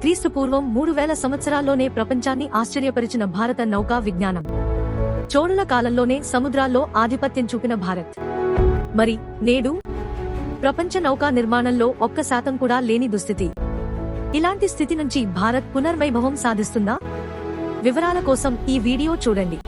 క్రీస్తుపూర్వం మూడు వేల సంవత్సరాల్లోనే ప్రపంచాన్ని ఆశ్చర్యపరిచిన భారత నౌకా విజ్ఞానం. చోళుల కాలంలోనే సముద్రాల్లో ఆధిపత్యం చూపిన భారత్. మరి నేడు? ప్రపంచ నౌకా నిర్మాణంలో ఒక్క శాతం కూడా లేని దుస్థితి. ఇలాంటి స్థితి నుంచి భారత్ పునర్వైభవం సాధిస్తుందా? వివరాల కోసం ఈ వీడియో చూడండి.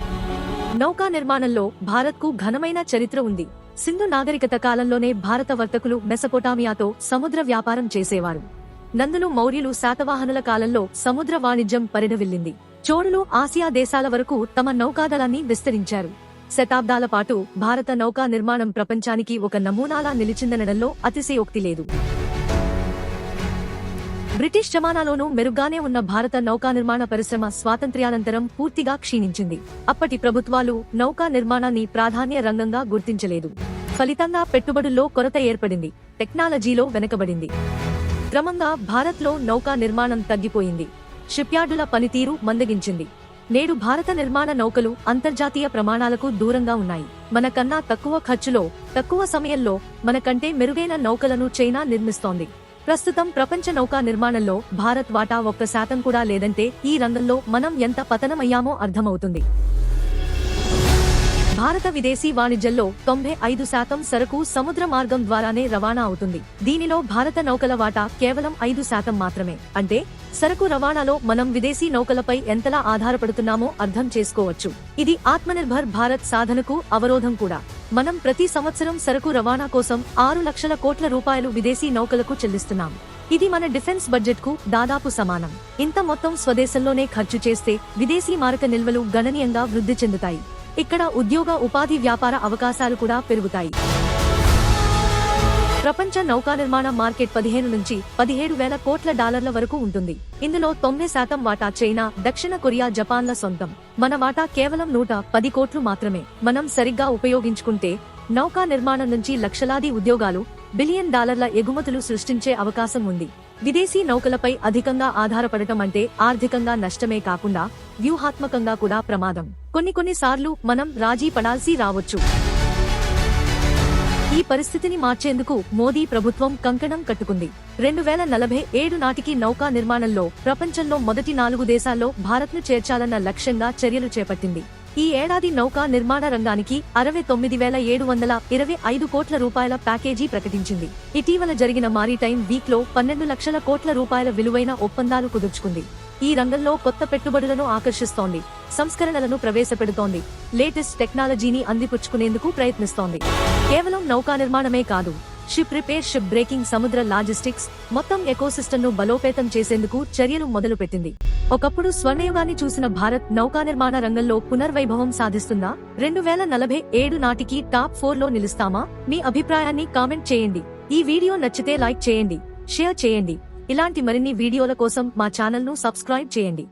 నౌకా నిర్మాణంలో భారత్కు ఘనమైన చరిత్ర ఉంది. సింధు నాగరికత కాలంలోనే భారత వర్తకులు మెసపోటామియాతో సముద్ర వ్యాపారం చేసేవారు. నందులు మౌర్యులు శాతవాహనుల కాలంలో సముద్ర వాణిజ్యం పరిణవిల్లింది చోళులు ఆసియా దేశాల వరకు తమ నౌకాదళాన్ని విస్తరించారు. శతాబ్దాల పాటు భారత నౌకా నిర్మాణం ప్రపంచానికి ఒక నమూనాలా నిలిచిందనడంలో అతిశయోక్తి లేదు. బ్రిటిష్ జమానాలోనూ మెరుగ్గానే ఉన్న భారత నౌకా నిర్మాణ పరిశ్రమ స్వాతంత్ర్యానంతరం పూర్తిగా క్షీణించింది. అప్పటి ప్రభుత్వాలు నౌకా నిర్మాణాన్ని ప్రాధాన్య రంగంగా గుర్తించలేదు. ఫలితంగా పెట్టుబడుల్లో కొరత ఏర్పడింది. టెక్నాలజీలో వెనకబడింది. క్రమంగా భారత్లో నౌకా నిర్మాణం తగ్గిపోయింది. షిప్యార్డుల పనితీరు మందగించింది. నేడు భారత నిర్మాణ నౌకలు అంతర్జాతీయ ప్రమాణాలకు దూరంగా ఉన్నాయి. మన కన్నా తక్కువ ఖర్చులో తక్కువ సమయంలో మన కంటే మెరుగైన నౌకలను చైనా నిర్మిస్తోంది. ప్రస్తుతం ప్రపంచ నౌకా నిర్మాణంలో భారత్ వాటా ఒక్క శాతం కూడా లేదంటే ఈ రంగంలో మనం ఎంత పతనమయ్యామో అర్థమవుతుంది. భారత విదేశీ వాణిజ్యంలో తొంభై ఐదు శాతం సరకు సముద్ర మార్గం ద్వారానే రవాణా అవుతుంది. దీనిలో భారత నౌకల వాటా కేవలం ఐదు శాతం మాత్రమే. అంటే సరకు రవాణాలో మనం విదేశీ నౌకలపై ఎంతలా ఆధారపడుతున్నామో అర్థం చేసుకోవచ్చు. ఇది ఆత్మనిర్భర్ భారత్ సాధనకు అవరోధం కూడా. మనం ప్రతి సంవత్సరం సరకు రవాణా కోసం ఆరు లక్షల కోట్ల రూపాయలు విదేశీ నౌకలకు చెల్లిస్తున్నాం. ఇది మన డిఫెన్స్ బడ్జెట్కు దాదాపు సమానం. ఇంత మొత్తం స్వదేశంలోనే ఖర్చు చేస్తే విదేశీ మారక నిల్వలు గణనీయంగా వృద్ధి చెందుతాయి. ఇక్కడ ఉద్యోగ ఉపాధి వ్యాపార అవకాశాలు కూడా పెరుగుతాయి. ప్రపంచ నౌకా నిర్మాణ మార్కెట్ పదిహేను నుంచి పదిహేడు వేల కోట్ల డాలర్ల వరకు ఉంటుంది. ఇందులో తొమ్మిది శాతం వాటా చైనా దక్షిణ కొరియా జపాన్ల సొంతం. మన వాటా కేవలం నూట పది కోట్లు మాత్రమే. మనం సరిగ్గా ఉపయోగించుకుంటే నౌకా నిర్మాణం నుంచి లక్షలాది ఉద్యోగాలు బిలియన్ డాలర్ల ఎగుమతులు సృష్టించే అవకాశం ఉంది. విదేశీ నౌకలపై అధికంగా ఆధారపడటం అంటే ఆర్థికంగా నష్టమే కాకుండా వ్యూహాత్మకంగా కూడా ప్రమాదం. కొన్ని కొన్ని సార్లు మనం రాజీ పడాల్సి రావచ్చు. ఈ పరిస్థితిని మార్చేందుకు మోదీ ప్రభుత్వం కంకణం కట్టుకుంది. రెండు వేల నలభై ఏడు నాటికి నౌకా నిర్మాణంలో ప్రపంచంలో మొదటి నాలుగు దేశాల్లో భారత్ను చేర్చాలన్న లక్ష్యంగా చర్యలు చేపట్టింది. ఈ ఏడాది నౌకా నిర్మాణ రంగానికి అరవై తొమ్మిది వేల ఏడు వందల ఇరవై ఐదు కోట్ల రూపాయల ప్యాకేజీ ప్రకటించింది. ఇటీవల జరిగిన మారిటైమ్ వీక్లో పన్నెండు లక్షల కోట్ల రూపాయల విలువైన ఒప్పందాలు కుదుర్చుకుంది. ఈ రంగంలో కొత్త పెట్టుబడులను ఆకర్షిస్తోంది. సంస్కరణలను ప్రవేశపెడుతోంది. లేటెస్ట్ టెక్నాలజీని అందిపుచ్చుకునేందుకు ప్రయత్నిస్తోంది. కేవలం నౌకా నిర్మాణమే కాదు షిప్ రిపేర్ షిప్ బ్రేకింగ్ సముద్ర లాజిస్టిక్స్ మొత్తం ఎకోసిస్టమ్ను బలోపేతం చేసేందుకు చర్యలు మొదలుపెట్టింది. ఒకప్పుడు స్వర్ణయుగాన్ని చూసిన భారత్ నౌకా నిర్మాణ రంగంలో పునర్వైభవం సాధిస్తుందా? రెండు వేల నలభై ఏడు నాటికి టాప్ ఫోర్లో నిలుస్తామా? మీ అభిప్రాయాన్ని కామెంట్ చేయండి. ఈ వీడియో నచ్చితే లైక్ చేయండి షేర్ చేయండి. ఇలాంటి మరిన్ని వీడియోల కోసం మా ఛానల్ను సబ్స్క్రైబ్ చేయండి.